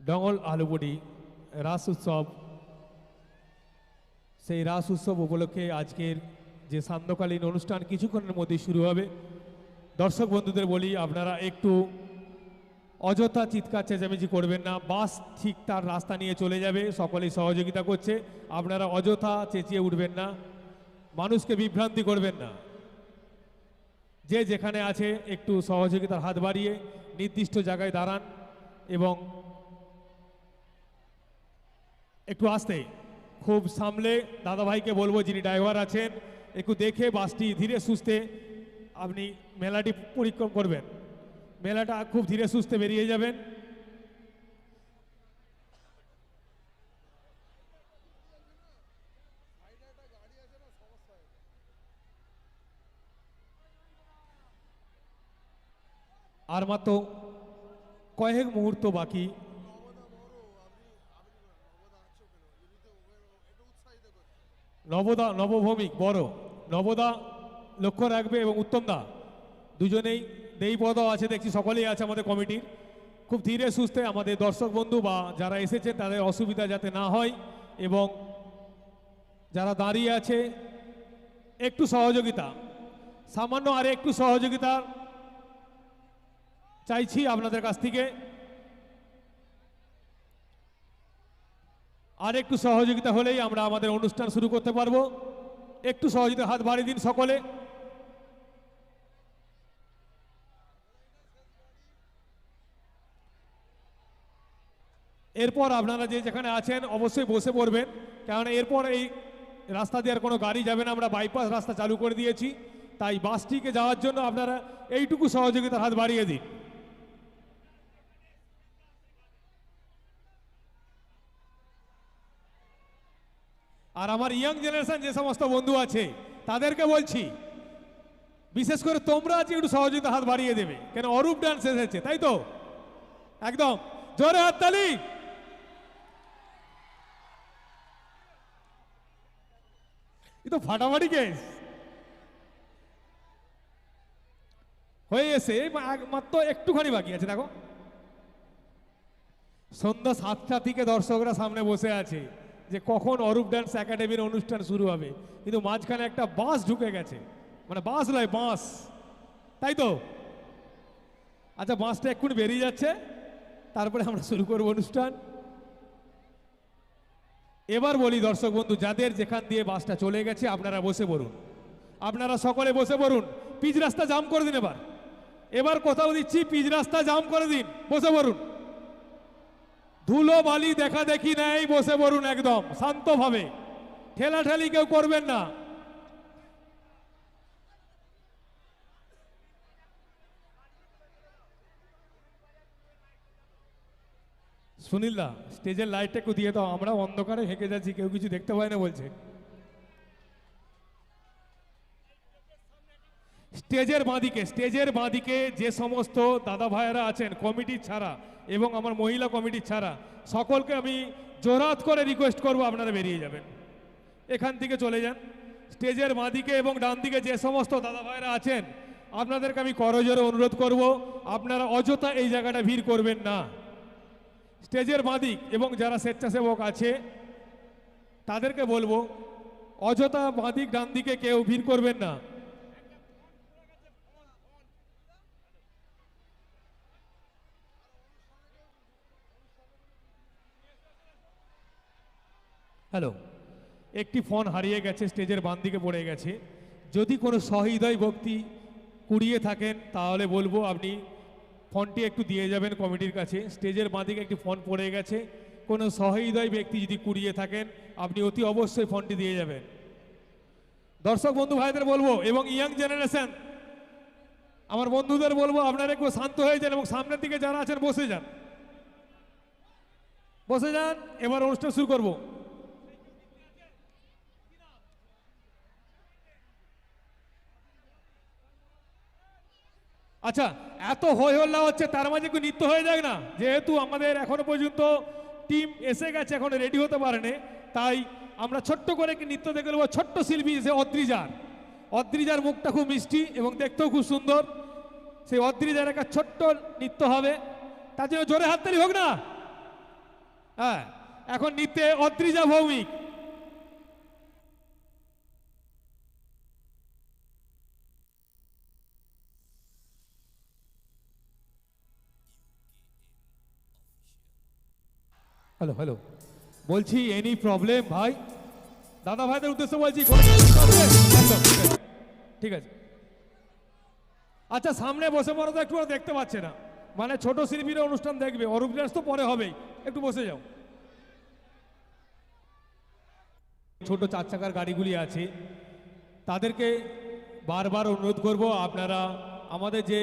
Dongle আলুবুড়ি রাস উৎসব সেই রাস উৎসব উপলক্ষে আজকের যে সান্ধ্যকালীন অনুষ্ঠান কিছুক্ষণের মধ্যে শুরু হবে দর্শক বন্ধুদের বলি আপনারা একটু অযথা চিৎকার চেঁচামেচি করবেন না বাস ঠিক তার রাস্তা নিয়ে চলে যাবে সকলেই সহযোগিতা করছে আপনারা অযথা চেঁচিয়ে উঠবেন না মানুষকে বিভ্রান্তি করবেন না যে যেখানে আছে একটু সহযোগিতার হাত বাড়িয়ে নির্দিষ্ট জায়গায় দাঁড়ান এবং একটু আসতে। খুব সামলে দাদাভাইকে বলব যিনি ড্রাইভার আছেন, একটু দেখে বাসটি ধীরে সুস্থে আপনি মেলাটি পরিক্রম করবেন। মেলাটা খুব ধীরে সুস্থে বেরিয়ে যাবেন। আর মাত্র কয়েক মুহূর্ত বাকি। নবদা, নবভৌমিক, বড়। নবদা লক্ষ্য রাখবে এবং উত্তমদা দুজনেই দেইপদ আছে, দেখছি সকলেই আছে আমাদের কমিটির। খুব ধীরে সুস্থে আমাদের দর্শক বন্ধু বা যারা এসেছে, তাদের অসুবিধা যাতে না হয় এবং যারা দাঁড়িয়ে আছে, একটু সহযোগিতা। সামান্য আর একটু সহযোগিতা চাইছি আপনাদের কাছ থেকে। আর একটু সহযোগিতা হলেই আমরা আমাদের অনুষ্ঠান শুরু করতে পারব। একটু সহযোগিতা হাত বাড়িয়ে দিন সকলে। এরপর আপনারা যে যেখানে আছেন অবশ্যই বসে পড়বেন কারণ এরপর এই রাস্তা দিয়ে আর কোনো গাড়ি যাবে না। আমরা বাইপাস রাস্তা চালু করে দিয়েছি। তাই বাসটিকে যাওয়ার জন্য আপনারা এইটুকু সহযোগিতার হাত বাড়িয়ে দিন। আর আমার ইয়াং জেনারেশন যে সমস্ত বন্ধু আছে, তাদেরকে বলছি, বিশেষ করে তোমরা আজকে একটু সহযোগিতা হাত বাড়িয়ে দেবে। কেন, অরূপ ডান্স এসেছে, তাই তো? একদম। জোরে হাততালি এ তো ফাটাফাটি কেস হয়ে এই মাত্র একটুখানি বাকি আছে, দেখো। সন্ধ্যা সাতটা থেকে দর্শকরা সামনে বসে আছে। যে কখন অরূপ ডান্স একাডেমির অনুষ্ঠান শুরু হবে। কিন্তু মাঝখানে একটা বাস ঢুকে গেছে। মানে বাস নয়, বাস। তাই তো? আচ্ছা বাসটা এক্ষুনি বেরিয়ে যাচ্ছে। তারপরে আমরা শুরু করব অনুষ্ঠান। এবার বলি, দর্শক বন্ধু, যাদের যেখান দিয়ে বাসটা চলে গেছে, আপনারা বসে পড়ুন। আপনারা সকলে বসে পড়ুন। পিচ রাস্তা জাম করে দিন এবার। এবার কোথাও দিচ্ছি, পিচ রাস্তা জাম করে দিন। বসে পড়ুন। ধুলো বালি দেখা দেখি নেই, বসে পড়ুন একদম, শান্তভাবে। ঠেলাঠেলি কেউ করবেন না। সুনীলদা, স্টেজের লাইটটা একটু দিয়ে দাও, আমরা অন্ধকারে হেঁকে যাচ্ছি, কেউ কিছু দেখতে পায় না বলছে। স্টেজের বাঁদিকে স্টেজের বাঁদিকে যে সমস্ত দাদা ভাইয়েরা আছেন কমিটির ছাড়া এবং আমার মহিলা কমিটির ছাড়া, সকলকে আমি জোরাত করে রিকোয়েস্ট করব আপনারা বেরিয়ে যাবেন। এখান থেকে চলে যান। স্টেজের বাঁদিকে এবং ডান দিকে যে সমস্ত দাদা ভাইয়েরা আছেন, আপনাদেরকে আমি করজোরে অনুরোধ করব, আপনারা অযথা এই জায়গাটা ভিড় করবেন না। স্টেজের বাঁদিক এবং যারা স্বেচ্ছাসেবক আছে, তাদেরকে বলব, অযথা বাঁদিক ডান দিকে কেউ ভিড় করবেন না। হ্যালো, একটি ফোন হারিয়ে গেছে, স্টেজের বাম দিকে পড়ে গেছে। যদি কোনো সহৃদয় ভক্তি কুড়িয়ে থাকেন, তাহলে বলব আপনি ফোনটি একটু দিয়ে যাবেন কমিটির কাছে। স্টেজের বাঁ দিকে একটি ফোন পড়ে গেছে। কোনো সহৃদয় ব্যক্তি যদি কুড়িয়ে থাকেন, আপনি অতি অবশ্যই ফোনটি দিয়ে যাবেন। দর্শক বন্ধু ভাইদের বলব, এবং ইয়াং জেনারেশন, আমার বন্ধুদের বলব, আপনারা একটু শান্ত হয়ে যান এবং সামনের দিকে যারা আছেন, বসে যান। বসে যান, এবার অনুষ্ঠান শুরু করব। আচ্ছা এত হই হল্লা হচ্ছে, তার মাঝে একটু নৃত্য হয়ে যাক না? যেহেতু আমাদের এখনও পর্যন্ত টিম এসে গেছে, এখন রেডি হতে পারেনি, তাই আমরা ছোট্ট করে কি নৃত্য দেখে নেব, ছোট্ট শিল্পী, সে অদ্রিজার। অদ্রিজার মুখটা খুব মিষ্টি এবং দেখতেও খুব সুন্দর। সেই অদ্রিজার একটা ছোট্ট নৃত্য হবে। তার জন্য জোরে হাততালি হোক না? হ্যাঁ এখন নিত্যে অদ্রিজা ভৌমিক। হ্যালো হ্যালো বলছি এনি প্রবলেম ভাই, দাদা ভাইদের উদ্দেশ্যে বলছি ঠিক আছে। আচ্ছা সামনে বসে পড়ো তো একটু দেখতে পাচ্ছে না। মানে ছোট শিল্পীরা অনুষ্ঠান দেখবে, অরূপ দাস তো পরে হবেই। একটু বসে যাও। ছোট চার চাকার গাড়িগুলি আছে। তাদেরকে বারবার অনুরোধ করব, আপনারা আমাদের যে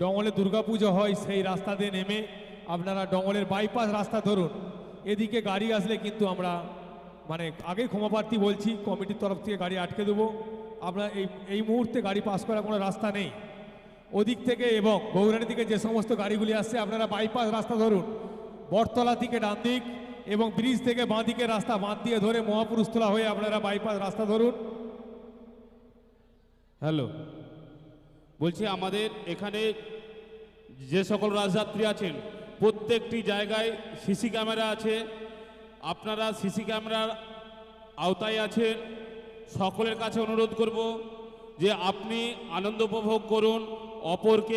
ডঙ্গলে দুর্গাপুজো হয়, সেই রাস্তা দিয়ে নেমে আপনারা ডঙ্গলের বাইপাস রাস্তা ধরুন। এদিকে গাড়ি আসলে কিন্তু আমরা মানে আগেই ক্ষমাপ্রার্থী বলছি, কমিটির তরফ থেকে গাড়ি আটকে দেবো। আপনার এই এই মুহূর্তে গাড়ি পাস করার কোনো রাস্তা নেই। ওদিক থেকে এবং গৌরানি দিকে যে সমস্ত গাড়িগুলি আসছে, আপনারা বাইপাস রাস্তা ধরুন। বটতলা থেকে ডান দিক এবং ব্রিজ থেকে বাঁ দিকে রাস্তা বাঁধ দিয়ে ধরে মহাপুরুষতলা হয়ে আপনারা বাইপাস রাস্তা ধরুন। হ্যালো বলছি আমাদের এখানে যে সকল রাজযাত্রী আছেন প্রত্যেকটি জায়গায় সিসি ক্যামেরা আছে। আপনারা সিসি ক্যামেরার আওতায় আছেন। সকলের কাছে অনুরোধ করব যে আপনি আনন্দ উপভোগ করুন, অপরকে